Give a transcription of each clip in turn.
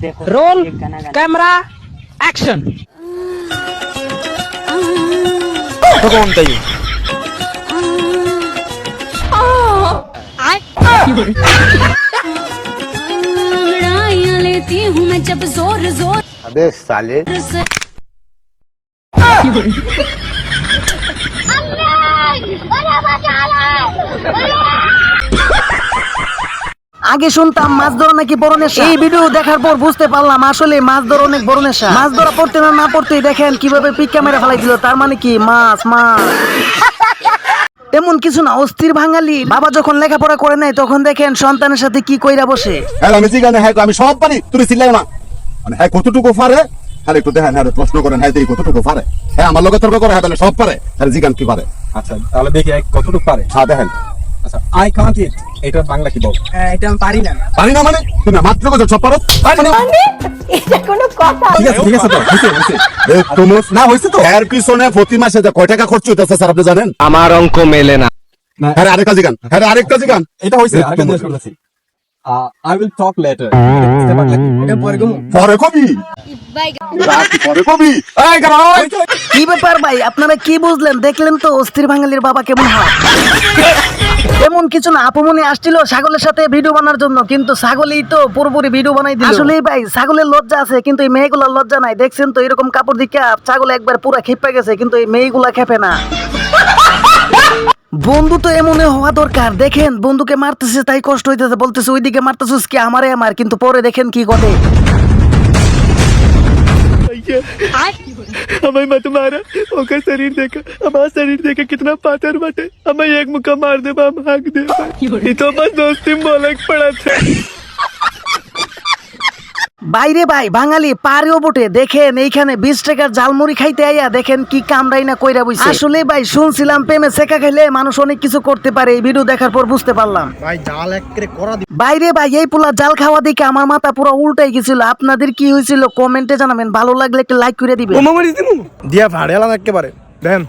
देखो roll camera action. कौन लेती हूँ मैं जब ज़ोर ज़ोर अबे साले से আগে শুনতাম মাছ ধরা নাকি বড় নেশা। এই ভিডিও দেখার পর বুঝতে পারলাম আসলে মাছ ধরা অনেক বড় নেশা। মাছ ধরা পড়তে না না পড়তে দেখেন কীভাবে পিক ক্যামেরা ফেলাই দিল তার মানে কি মাছ মাছ। তেমন কিছু না অস্থির বাঙালি। বাবা যখন লেখাপড়া করে নাই তখন দেখেন সন্তানের সাথে কি কইরা বসে। হ্যাঁ আমি জিগানে হ্যাঁ আমি সব পারি তুই চিল্লাই না। মানে হ্যাঁ কতটুকু পারে? হ্যাঁ একটু দেখেন হ্যাঁ প্রশ্ন করেন হ্যাঁ এই কতটুকু পারে। হ্যাঁ আমার লগে তর্ক করে হ্যাঁ তাহলে সব পারে। হ্যাঁ জিগান কি পারে? আচ্ছা তাহলে দেখি কতটুকু পারে। হ্যাঁ দেখেন। আচ্ছা আই কান্ট ইট এটা বাংলা কি বল? এটা আমি পারি না। পারি না মানে? তুমি মাত্র কথা সব পারো পারি না ঠিক আছে ঠিক আছে তো হইছে হইছে তোমার না হয়েছে তো। এর পিছনে প্রতি মাসে যে কয় টাকা খরচ হইতেছে স্যার আপনি জানেন? আমার অঙ্ক মেলে না। হ্যাঁ আরেকটা জিগান হ্যাঁ আরেকটা জিগান। এটা হইছে আরেকটা আই উইল টক লেটার এটা পরে কমু? পরে কবি। পরে কবি। এই কেন ওই? কি ব্যাপার ভাই? আপনারা কি বুঝলেন? দেখলেন তো অস্থির বাঙালির বাবা কেমন হয়। তেমন কিছু না আপুমনি আসছিল ছাগলের সাথে ভিডিও বানার জন্য কিন্তু ছাগলই তো পুরোপুরি ভিডিও বানাই দিল। আসলে ভাই ছাগলের লজ্জা আছে কিন্তু এই মেয়েগুলোর লজ্জা নাই। দেখছেন তো এরকম কাপড় দিকে ছাগল একবার পুরো খেপে গেছে কিন্তু এই মেয়েগুলা খেপে না। বন্ধু তো এমনই হওয়া দরকার। দেখেন বন্ধুকে মারতেছে তাই কষ্ট হইতেছে বলতেছে ওইদিকে মারতেছিস কি? আমারে আমার কিন্তু পরে দেখেন কি ঘটে। हमें मत मारा ओकर शरीर देखा हमारा शरीर देखा कितना पातर बटे हमें एक मुक्का मार दे हम भाग दे ये तो बस दोस्ती में बोलक पड़ा था বাইরে ভাই বাঙালি পারেও বটে। দেখেন এইখানে বিশ টাকার জালমুড়ি খাইতে আইয়া দেখেন কি কামড়াই না কইরা বইছে। আসলে ভাই শুনছিলাম প্রেমে শেখা খাইলে মানুষ অনেক কিছু করতে পারে এই ভিডিও দেখার পর বুঝতে পারলাম। ভাই জাল একরে করা দি বাইরে ভাই এই পোলা জাল খাওয়া দেখে আমার মাথা পুরো উল্টাই গেছিল। আপনাদের কি হয়েছিল? কমেন্টে জানাবেন। ভালো লাগলে একটা লাইক করে দিবেন। দিয়া ভাড়ে এলাম একেবারে। দেন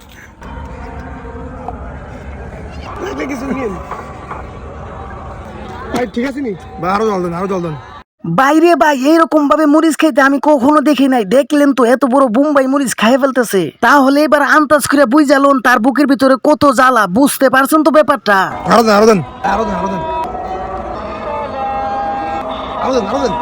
কিছু নিয়ে ভাই ঠিক আছে নি? ভাই আরও জল দেন আরও জল দেন। বাইরে ভাই এইরকম ভাবে মরিচ খাইতে আমি কখনো দেখি নাই। দেখলেন তো এত বড় বোম্বাই মরিচ খাই ফেলতেছে। তাহলে এবার আন্দাজ করে বুঝালুন তার বুকের ভিতরে কত জ্বালা বুঝতে পারছেন তো ব্যাপারটা? আরও দেন আরও দেন। আরও দেন আরও দেন। আরও দেন আরও দেন।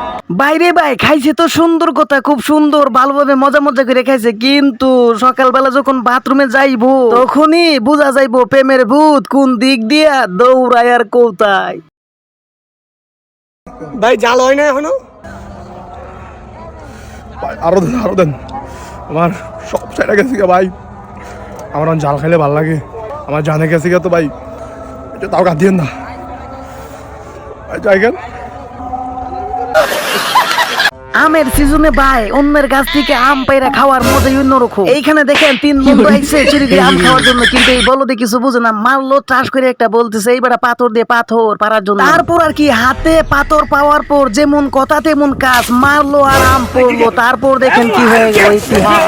বাইরে ভাই খাইছে তো সুন্দর কথা খুব সুন্দর ভালোভাবে মজা মজা করে খাইছে। কিন্তু সকালবেলা যখন বাথরুমে যাইবো তখনই বোঝা যাইবো প্রেমের ভূত কোন দিক দিয়া দৌড়ায় আর কোথায়। ভাই, জাল হয় না এখনও? ভাই, আরও দেন আরও দেন। আমার সব সাইডে গেছি ভাই। আমার জাল খাইলে ভালো লাগে। আমার জানে গেছি তো ভাই। তাও কাঁদিয়েন না। গেল আমের সিজনে ভাই, অন্যের গাছ থেকে আম পাইরা খাওয়ার মজাই অন্যরকম এইখানে দেখেন, তিন বন্ধু আইছে চুরি করে আম খাওয়ার জন্য, কিন্তু এই বলদে কিছু বুঝে না, মারলো চাষ করে একটা বলতেছে, এইবার পাথর দিয়ে পাথর পারার জন্য। তারপর আর কি, হাতে পাথর পাওয়ার পর যেমন কথা, তেমন কাজ, মারলো আর আম পড়ল। তারপর দেখেন কি হয়ে গেল ইতিহাস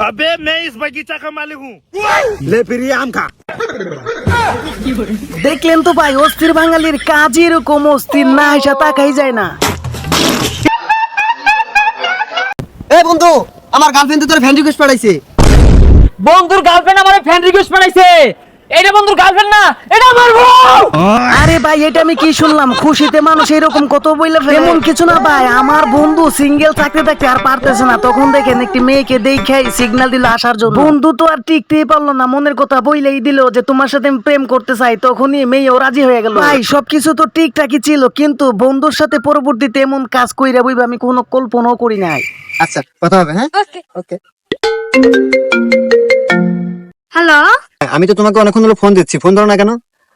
अबे मैं इस बगीचा का मालिक हूँ দেখলেন তো ভাই অস্থির বাঙালির কাজই এরকম অস্থির না হিসা তাকাই যায় না এ বন্ধু আমার গার্লফ্রেন্ড তোর ফ্রেন্ড রিকোয়েস্ট পাঠাইছে বন্ধুর গার্লফ্রেন্ড আমার ফ্রেন্ড রিকোয়েস্ট পাঠাইছে এটা বন্ধুর গার্লফ্রেন্ড না? এটা আমার বউ! আরে ভাই এটা আমি কি শুনলাম? খুশিতে মানুষ এরকম কত বইলে ফেলে? এমন কিছু না ভাই আমার বন্ধু সিঙ্গেল থাকতে থাকতে আর পারতেছে না। তখন দেখেন একটি মেয়েকে দেখাই সিগন্যাল দিল আসার জন্য। বন্ধু তো আর টিকতেই পারল না মনের কথা বইলেই দিল যে তোমার সাথে আমি প্রেম করতে চাই। তখনই মেয়েও রাজি হয়ে গেল। ভাই সবকিছু তো ঠিকঠাকই ছিল কিন্তু বন্ধুর সাথে পরবর্তীতে এমন কাজ কইরা বইবে আমি কোনো কল্পনাও করি নাই। আচ্ছা কথা হবে হ্যাঁ? ওকে হ্যালো আমি তো তোমাকে অনেকক্ষণ ধরে ফোন দিচ্ছি। ফোন ধরো না কেন?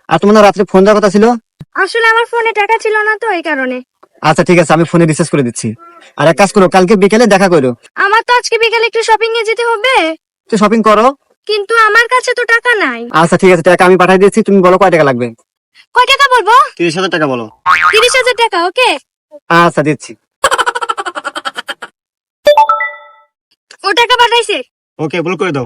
আর তোমার না রাত্রে ফোন দেওয়ার কথা ছিল? আসলে আমার ফোনে টাকা ছিল না তো এই কারণে। আচ্ছা ঠিক আছে আমি ফোনে রিচার্জ করে দিচ্ছি। আর এক কাজ করো কালকে বিকেলে দেখা করো। আমার তো আজকে বিকালে একটু শপিং এ যেতে হবে। তো শপিং করো। কিন্তু আমার কাছে তো টাকা নাই। আচ্ছা ঠিক আছে টাকা আমি পাঠিয়ে দিচ্ছি তুমি বলো কয় টাকা লাগবে। কয় টাকা বলব? তিরিশ হাজার টাকা বলো। তিরিশ হাজার টাকা ওকে? আচ্ছা দিচ্ছি। ও টাকা পাঠাইছে। ওকে বল করে দাও।